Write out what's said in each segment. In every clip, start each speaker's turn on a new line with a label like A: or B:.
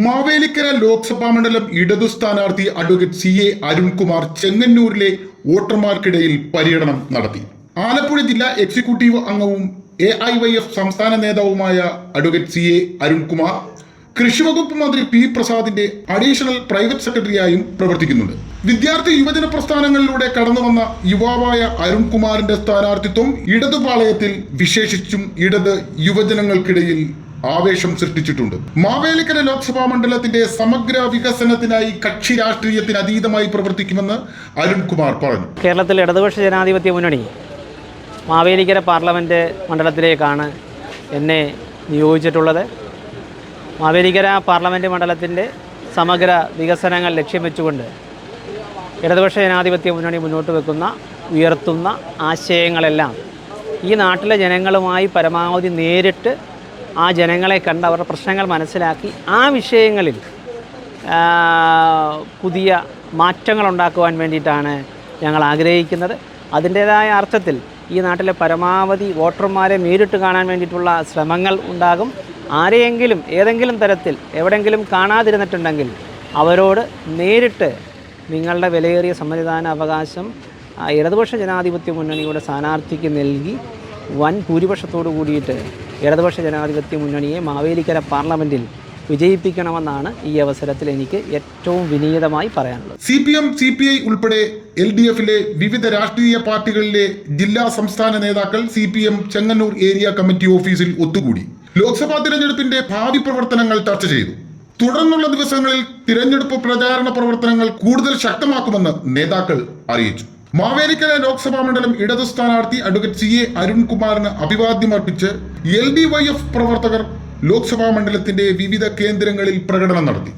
A: മാവേലിക്കര ലോക്സഭാ മണ്ഡലം ഇടതു സ്ഥാനാർത്ഥി അഡ്വക്കേറ്റ് സി എ അരുൺകുമാർ ചെങ്ങന്നൂരിലെ വോട്ടർമാർക്കിടയിൽ പര്യടനം നടത്തി. ആലപ്പുഴ ജില്ലാ എക്സിക്യൂട്ടീവ് അംഗവും എ ഐ വൈ എഫ് സംസ്ഥാന നേതാവുമായ അഡ്വക്കേറ്റ് സി എ അരുൺകുമാർ കൃഷിവകുപ്പ് മന്ത്രി പി പ്രസാദിന്റെ അഡീഷണൽ പ്രൈവറ്റ് സെക്രട്ടറിയായും പ്രവർത്തിക്കുന്നുണ്ട്. വിദ്യാർത്ഥി യുവജന പ്രസ്ഥാനങ്ങളിലൂടെ കടന്നുവന്ന യുവാവായ അരുൺകുമാറിന്റെ സ്ഥാനാർത്ഥിത്വം ഇടതുപാളയത്തിൽ വിശേഷിച്ചും ഇടത് യുവജനങ്ങൾക്കിടയിൽ ആവേശം സൃഷ്ടിച്ചിട്ടുണ്ട്. മാവേലിക്കര ലോക്സഭാ മണ്ഡലത്തിന്റെ സമഗ്ര വികസനത്തിനായി കക്ഷി രാഷ്ട്രീയത്തിന് അതീതമായി പ്രവർത്തിക്കുമെന്ന് അരുൺകുമാർ പറഞ്ഞു.
B: കേരളത്തിൽ ഇടതുപക്ഷ ജനാധിപത്യ മുന്നണി മാവേലിക്കര പാർലമെന്റ് മണ്ഡലത്തിലേക്കാണ് എന്നെ നിയോഗിച്ചിട്ടുള്ളത്. മാവേലിക്കര പാർലമെന്റ് മണ്ഡലത്തിന്റെ സമഗ്ര വികസനങ്ങൾ ലക്ഷ്യം വെച്ചുകൊണ്ട് ഇടതുപക്ഷ ജനാധിപത്യ മുന്നണി മുന്നോട്ട് വെക്കുന്ന ഉയർത്തുന്ന ആശയങ്ങളെല്ലാം ഈ നാട്ടിലെ ജനങ്ങളുമായി പരമാവധി നേരിട്ട് ആ ജനങ്ങളെ കണ്ട് അവരുടെ പ്രശ്നങ്ങൾ മനസ്സിലാക്കി ആ വിഷയങ്ങളിൽ പുതിയ മാറ്റങ്ങൾ ഉണ്ടാക്കുവാൻ വേണ്ടിയിട്ടാണ് ഞങ്ങൾ ആഗ്രഹിക്കുന്നത്. അതിന്റേതായ അർത്ഥത്തിൽ ഈ നാട്ടിലെ പരമാവധി വോട്ടർമാരെ നേരിട്ട് കാണാൻ വേണ്ടിയിട്ടുള്ള ശ്രമങ്ങൾ ഉണ്ടാകും. ആരെയെങ്കിലും ഏതെങ്കിലും തരത്തിൽ എവിടെയെങ്കിലും കാണാതിരുന്നിട്ടുണ്ടെങ്കിൽ അവരോട് നേരിട്ട് നിങ്ങളുടെ വിലയേറിയ സമ്മതിദാന അവകാശം ഇടതുപക്ഷ ജനാധിപത്യ മുന്നണിയുടെ സ്ഥാനാർത്ഥിക്ക് നൽകി വൻ ഭൂരിപക്ഷത്തോടു കൂടിയിട്ട് ഇടതുപക്ഷ ജനാധിപത്യ മുന്നണിയെ മാവേലിക്കര പാർലമെന്റിൽ വിജയിപ്പിക്കണമെന്നാണ് ഈ അവസരത്തിൽ എനിക്ക് ഏറ്റവും വിനീതമായി പറയാനുള്ളത്.
A: C P M C P I ഉൾപ്പെടെ എൽ ഡി എഫിലെ വിവിധ രാഷ്ട്രീയ പാർട്ടികളിലെ ജില്ലാ സംസ്ഥാന നേതാക്കൾ C P M Chengannur area committee ഓഫീസിൽ ഒത്തുകൂടി. ലോക്സഭാ തിരഞ്ഞെടുപ്പിന്റെ ഭാവി പ്രവർത്തനങ്ങൾ ചർച്ച ചെയ്തു. തുടർന്നുള്ള ദിവസങ്ങളിൽ തിരഞ്ഞെടുപ്പ് പ്രചാരണ പ്രവർത്തനങ്ങൾ കൂടുതൽ ശക്തമാക്കുമെന്ന് നേതാക്കൾ അറിയിച്ചു. മാവേലിക്കര ലോക്സഭാ മണ്ഡലം ഇടതു സ്ഥാനാർത്ഥി അഡ്വക്കേറ്റ് സി എ അരുൺകുമാറിന് അഭിവാദ്യമർപ്പിച്ച് എൽ ഡി വൈ എഫ് പ്രവർത്തകർ ലോക്സഭാ മണ്ഡലത്തിന്റെ വിവിധ കേന്ദ്രങ്ങളിൽ പ്രകടനം നടത്തി.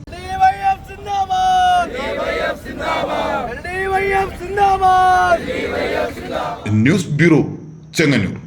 A: News bureau Chengannur.